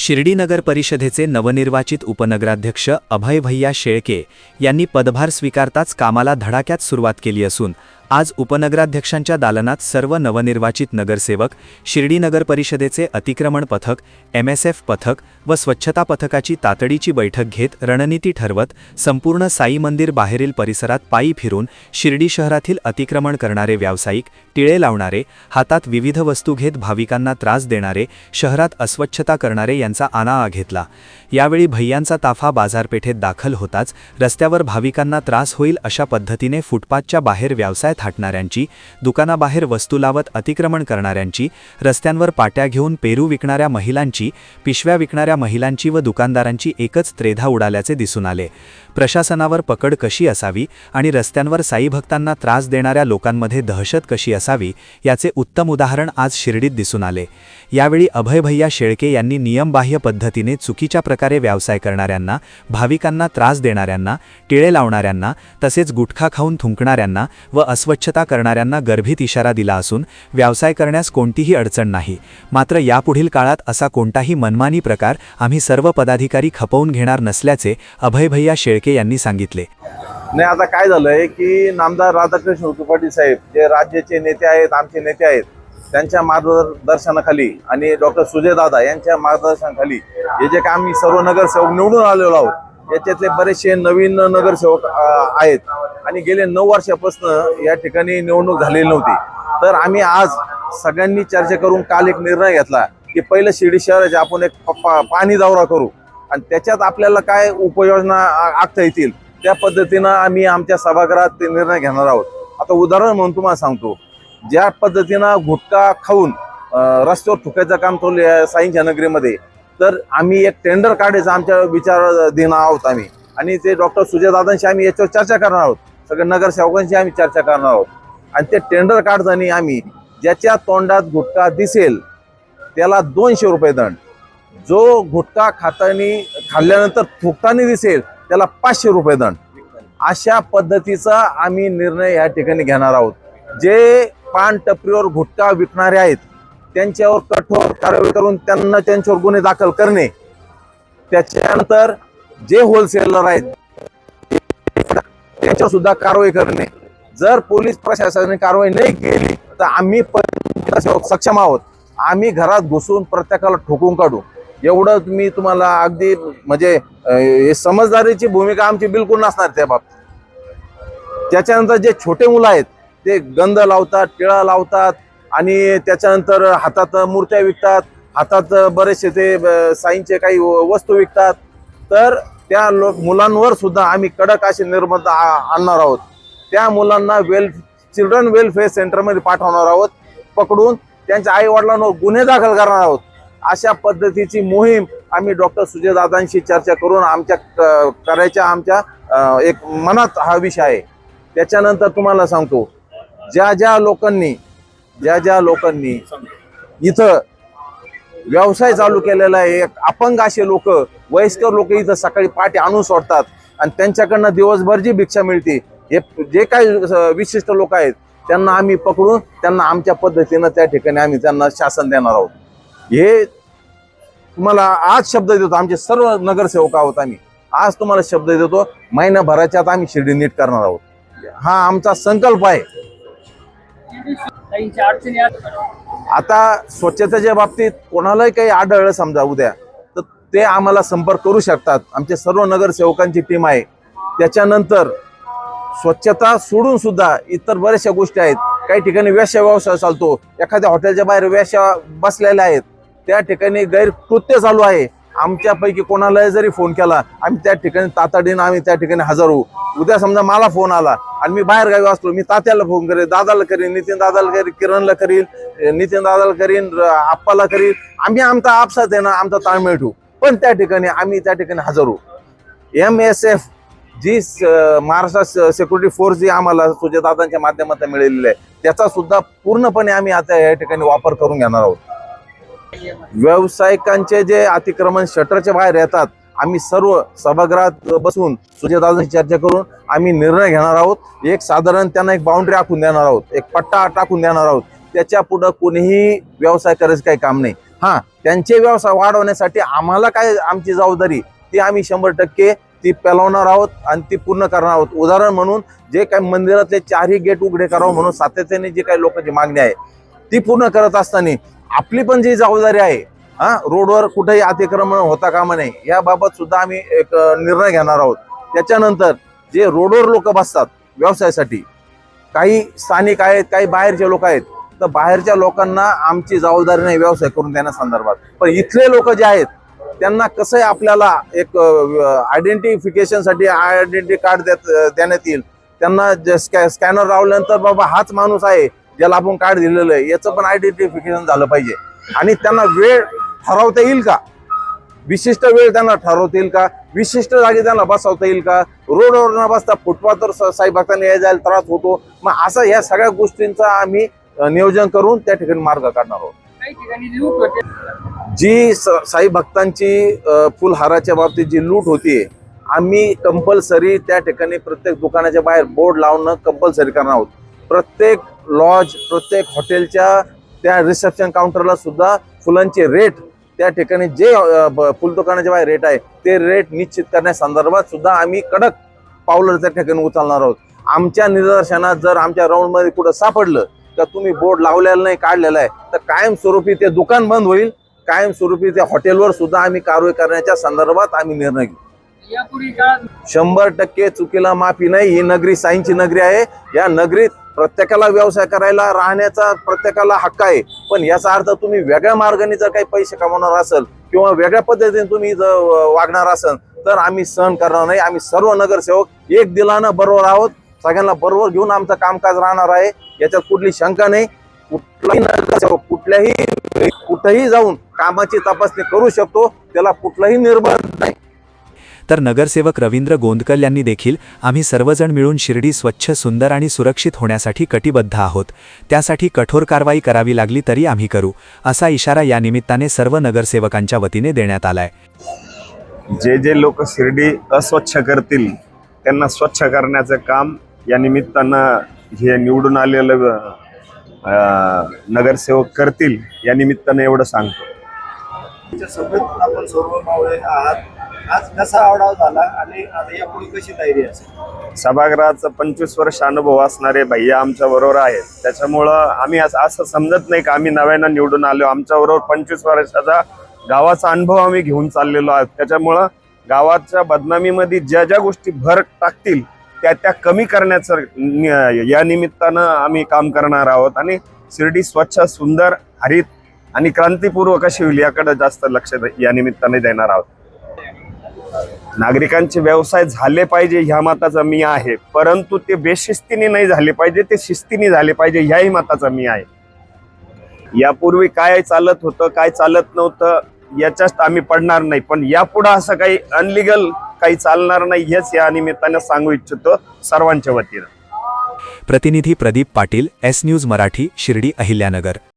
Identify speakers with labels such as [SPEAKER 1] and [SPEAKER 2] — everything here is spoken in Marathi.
[SPEAKER 1] शिर्डी नगर परिषदेचे नवनिर्वाचित उपनगराध्यक्ष अभय भैया शेळके यांनी पदभार स्वीकारताच कामाला धडाक्यात सुरुवात केली असून आज उपनगराध्यक्षांच्या दालनात सर्व नवनिर्वाचित नगरसेवक शिर्डी नगर परिषदेचे अतिक्रमण पथक एमएसएफ पथक व स्वच्छता पथकाची तातडीची बैठक घेत रणनीती ठरवत संपूर्ण साई मंदिर बाहेरील परिसरात पायी फिरून शिर्डी शहरातील अतिक्रमण करणारे व्यावसायिक टिळे लावणारे हातात विविध वस्तू घेत भाविकांना त्रास देणारे शहरात अस्वच्छता करणारे यांचा आनाआ घेतला. यावेळी भैयांचा ताफा बाजारपेठेत दाखल होताच रस्त्यावर भाविकांना त्रास होईल अशा पद्धतीने फुटपाथच्या बाहेर व्यवसायात थाटणाऱ्यांची दुकानाबाहेर वस्तू लावत अतिक्रमण करणाऱ्यांची रस्त्यांवर पाट्या घेऊन पेरू विकणाऱ्या महिलांची पिशव्या विकणाऱ्या महिलांची व दुकानदारांची एकच त्रेधा उडाल्याचे दिसून आले. प्रशासनावर पकड कशी असावी आणि रस्त्यांवर साईभक्तांना त्रास देणाऱ्या लोकांमध्ये दहशत कशी असावी याचे उत्तम उदाहरण आज शिर्डीत दिसून आले. यावेळी अभय भैया शेळके यांनी नियमबाह्य पद्धतीने चुकीच्या प्रकारे व्यवसाय करणाऱ्यांना भाविकांना त्रास देणाऱ्यांना टिळे लावणाऱ्यांना तसेच गुटखा खाऊन थुंकणाऱ्यांना व अस्वच्छता करणाऱ्यांना गर्भित इशारा दिला असून व्यवसाय करण्यास कोणतीही अडचण नाही. मात्र यापुढील काळात असा कोणताही मनमानी प्रकार आम्ही सर्व पदाधिकारी खपवून घेणार नसल्याचे अभय भैया शेळके यांनी सांगितले.
[SPEAKER 2] नाही आता काय झालंय की नामदार राधाकृष्ण विखे पाटील साहेब जे राज्याचे नेते आहेत आमचे नेते आहेत त्यांच्या मार्गदर्शनाखाली आणि डॉक्टर सुजय दादा यांच्या मार्गदर्शनाखाली हे जे काम आम्ही सर्व नगरसेवक निवडून आलेलो आहोत याच्यातले बरेचसे नवीन नगरसेवक आहेत. आणि गेले नऊ वर्षापासून या ठिकाणी निवडणूक झालेली नव्हती. तर आम्ही आज सगळ्यांनी चर्चा करून काल एक निर्णय घेतला की पहिलं शिर्डी शहराचे आपण एक पा- पाणी दौरा करू. आणि त्याच्यात आपल्याला काय उपाययोजना आखता येतील? त्या पद्धतीनं आम्ही आमच्या सभागृहात ते निर्णय घेणार आहोत. आता उदाहरण म्हणून तुम्हाला सांगतो. ज्या पद्धतीनं गुटखा खाऊन रस्त्यावर थुकायचं काम चालू आहे साईंच्या नगरीमध्ये तर आम्ही एक टेंडर काढायचा आमच्या विचार देणार आहोत आम्ही. आणि ते डॉक्टर सुजयदादांशी आम्ही याच्यावर चर्चा करणार आहोत. सगळ्या नगरसेवकांशी आम्ही चर्चा करणार आहोत. आणि ते टेंडर काढताना आम्ही ज्याच्या तोंडात गुटखा दिसेल त्याला दोनशे रुपये दंड. जो गुटखा खातानी खाल्ल्यानंतर थुकताना दिसेल त्याला पाचशे रुपये दंड. अशा पद्धतीचा आम्ही निर्णय या ठिकाणी घेणार आहोत. जे पान टपरीवर गुटखा विकणारे आहेत त्यांच्यावर कठोर कारवाई करून त्यांना त्यांच्यावर गुन्हे दाखल करणे त्याच्यानंतर जे होलसेलर आहेत त्यांच्यावर सुद्धा कारवाई करणे. जर पोलीस प्रशासनाने कारवाई नाही केली तर आम्ही सक्षम आहोत. आम्ही घरात घुसून प्रत्येकाला ठोकून काढू. एवढं मी तुम्हाला अगदी म्हणजे समजदारीची भूमिका आमची बिलकुल नसणार त्या बाबतीत. त्याच्यानंतर जे छोटे मुलं आहेत ते गंध लावतात टिळा लावतात आणि त्याच्यानंतर हातात मूर्त्या विकतात हातात बरेचसे ते साईंचे काही वस्तू विकतात. तर त्या लोक मुलांवर सुद्धा आम्ही कडक असे निर्बंध आ- आणणार आहोत. त्या मुलांना वेल चिल्ड्रन वेलफेअर सेंटरमध्ये पाठवणार आहोत. पकडून त्यांच्या आई वडिलांवर गुन्हे दाखल करणार आहोत. अशा पद्धतीची मोहीम आम्ही डॉक्टर सुजयदादांशी चर्चा करून आमच्या क- करायच्या आमच्या एक मनात हा विषय आहे. त्याच्यानंतर तुम्हाला सांगतो ज्या ज्या लोकांनी ज्या ज्या लोकांनी इथं व्यवसाय चालू केलेला आहे एक अपंग असे लोक वयस्कर लोक इथं सकाळी पहाटे आणून सोडतात आणि त्यांच्याकडनं दिवसभर जी भिक्षा मिळते हे जे काही विशिष्ट लोक आहेत त्यांना आम्ही पकडून त्यांना आमच्या पद्धतीनं त्या ठिकाणी आम्ही त्यांना शासन देणार आहोत. हे तुम्हाला आज शब्द देतो आमचे सर्व नगरसेवक आहोत आम्ही. आज तुम्हाला शब्द देतो महिनाभराच्या आत आम्ही शिर्डी नीट करणार आहोत. हा आमचा संकल्प आहे. आता स्वच्छतेच्या बाबतीत कोणालाही काही आढळलं समजा उद्या तर ते आम्हाला संपर्क करू शकतात. आमचे सर्व नगरसेवकांची टीम आहे. त्याच्यानंतर स्वच्छता सोडून सुद्धा इतर बऱ्याचशा गोष्टी आहेत. काही ठिकाणी वेश्या व्यवसाय चालतो. एखाद्या हॉटेलच्या बाहेर वेश्या बसलेल्या आहेत. त्या ठिकाणी गैरकृत्य चालू आहे. आमच्यापैकी कोणालाही जरी फोन केला आम्ही त्या ठिकाणी तातडीनं आम्ही त्या ठिकाणी हजर होऊ. उद्या समजा मला फोन आला आणि मी बाहेर गावी असलो मी तात्याला फोन करेन दादाला करीन नितीन दादाला करीन किरणला करीन नितीन दादाला करीन आप्पाला करीन. आम्ही आमचा आपसात आहे ना आमचा ताळमेळ ठेवू. पण त्या ठिकाणी आम्ही त्या ठिकाणी हजर होऊ. एम एस एफ जी स- महाराष्ट्र सिक्युरिटी फोर्स जी आम्हाला सुजयदादांच्या माध्यमातून मिळालेली आहे त्याचा सुद्धा पूर्णपणे आम्ही आता या ठिकाणी वापर करून घेणार आहोत. व्यावसायिकांचे जे अतिक्रमण शटरच्या बाहेर येतात आम्ही सर्व सभागृहात बसून सुजयदादांशी चर्चा करून आम्ही निर्णय घेणार आहोत. एक साधारण त्यांना एक बाउंड्री आखून देणार आहोत एक पट्टा टाकून देणार आहोत. त्याच्या पुढं कोणीही व्यवसाय करायचं काही काम नाही. हा त्यांचे व्यवसाय वाढवण्यासाठी आम्हाला काय आमची जबाबदारी ती आम्ही शंभर टक्के ती पेलवणार आहोत आणि ती पूर्ण करणार आहोत. उदाहरण म्हणून जे काही मंदिरातले चारही गेट उघडे करावं म्हणून सातत्याने जी काही लोकांची मागणी आहे ती पूर्ण करत असताना आपली पण जी जबाबदारी आहे हा रोडवर कुठेही अतिक्रमण होता कामा नये याबाबत सुद्धा आम्ही एक निर्णय घेणार आहोत. त्याच्यानंतर जे रोडवर लोक बसतात व्यवसायासाठी काही स्थानिक आहेत काही बाहेरचे लोक आहेत तर बाहेरच्या लोकांना आमची जबाबदारी नाही व्यवसाय करून देण्यासंदर्भात पण इथले लोक जे आहेत त्यांना कसं आहे आपल्याला एक आयडेंटिफिकेशनसाठी आयडेंटिटी कार्ड देत देण्यात येईल. त्यांना स्कॅ स्कॅनर लावल्यानंतर बाबा हाच माणूस आहे ज्याला आपण कार्ड दिलेलं आहे. याचं पण आयडेंटिफिकेशन झालं पाहिजे. आणि त्यांना वेळ ठरवता येईल का? विशिष्ट वेळ त्यांना ठरवता येईल का? विशिष्ट जागी त्यांना बसवता येईल का? रोडवर न बसता फुटपाथवर साई भक्तांना यायला जायला त्रास होतो. मग असं या सगळ्या गोष्टींचं आम्ही नियोजन करून त्या ठिकाणी मार्ग काढणार आहोत.
[SPEAKER 3] होते.
[SPEAKER 2] जी साई भक्तांची फुलहाराच्या बाबतीत जी लूट होतीये आम्ही कंपल्सरी त्या ठिकाणी प्रत्येक दुकानाच्या बाहेर बोर्ड लावणं कंपल्सरी करणार आहोत. प्रत्येक लॉज प्रत्येक हॉटेलच्या त्या रिसेप्शन काउंटरला सुद्धा फुलांचे रेट त्या ठिकाणी जे फुल दुकानाच्या बाहेर रेट आहे ते रेट निश्चित करण्यासंदर्भात सुद्धा आम्ही कडक पावलं त्या ठिकाणी उचलणार आहोत. आमच्या निदर्शनात जर आमच्या राऊंडमध्ये कुठं सापडलं तर तुम्ही बोर्ड लावलेला नाही काढलेला आहे तर कायमस्वरूपी ते दुकान बंद होईल. कायमस्वरूपी त्या हॉटेलवर सुद्धा आम्ही कारवाई करण्याच्या संदर्भात आम्ही निर्णय घेऊ. शंभर टक्के चुकीला माफी नाही ही नगरी साईंची नगरी आहे. या नगरीत प्रत्येकाला व्यवसाय करायला राहण्याचा प्रत्येकाला हक्क आहे. पण याचा अर्थ तुम्ही वेगळ्या मार्गाने जर काही पैसे कमावणार असेल किंवा वेगळ्या पद्धतीने तुम्ही जर वागणार असेल तर आम्ही सहन करणार नाही. आम्ही सर्व नगरसेवक एक दिलानं बरोबर आहोत. सगळ्यांना बरोबर घेऊन आमचं कामकाज राहणार आहे. याच्यात कुठली शंका नाही. कुठलाही नगरसेवक कुठल्याही कुठेही जाऊन कामाची तपासणी करू शकतो. त्याला कुठलाही निर्बंध नाही.
[SPEAKER 1] तर नगरसेवक रवींद्र गोंदकल यांनी देखील आम्ही सर्वजण मिळून शिर्डी स्वच्छ सुंदर आणि सुरक्षित होण्यासाठी कटिबद्ध आहोत. त्यासाठी कठोर कारवाई करावी लागली तरी आम्ही करू असा इशारा या निमित्ताने सर्व नगरसेवकांच्या वतीने देण्यात आलाय.
[SPEAKER 4] जे जे लोक शिर्डी अस्वच्छ करतील त्यांना स्वच्छ करण्याचं काम या निमित्तानं हे निवडून आलेलं नगरसेवक करतील या निमित्तानं एवढं सांगतो.
[SPEAKER 5] आपण सर्व मावळे आहात. आज कसा आवडाव झाला आणि आता यापुढे कशी तयारी असेल?
[SPEAKER 4] सभागृहाचा पंचवीस वर्ष अनुभव असणारे भैया आमच्या बरोबर आहेत. त्याच्यामुळं आम्ही असं असं समजत नाही का आम्ही नव्यानं निवडून आलो. आमच्या बरोबर पंचवीस वर्षाचा गावाचा अनुभव आम्ही घेऊन चाललेलो आहोत. त्याच्यामुळं गावाच्या बदनामीमध्ये ज्या ज्या गोष्टी भर टाकतील त्या त्या कमी करण्याचं या निमित्तानं आम्ही काम करणार आहोत. आणि शिर्डी स्वच्छ सुंदर हरित आणि क्रांतीपूर्वक अशी होईल याकडे जास्त लक्ष या निमित्ताने देणार आहोत. नागरिकांचे व्यवसाय झाले पाहिजे ह्या मताचा मी आहे. परंतु ते बेशिस्तीने नाही झाले पाहिजे ते शिस्तीने झाले पाहिजे ह्याही मताचा मी आहे. यापूर्वी काय चालत होतं काय चालत नव्हतं याच्यात आम्ही पडणार नाही. पण यापुढं असं काही अनलिगल काही चालणार नाही हेच या निमित्ताने सांगू इच्छितो सर्वांच्या वतीनं.
[SPEAKER 1] प्रतिनिधी प्रदीप पाटील एस न्यूज मराठी शिर्डी अहिल्यानगर.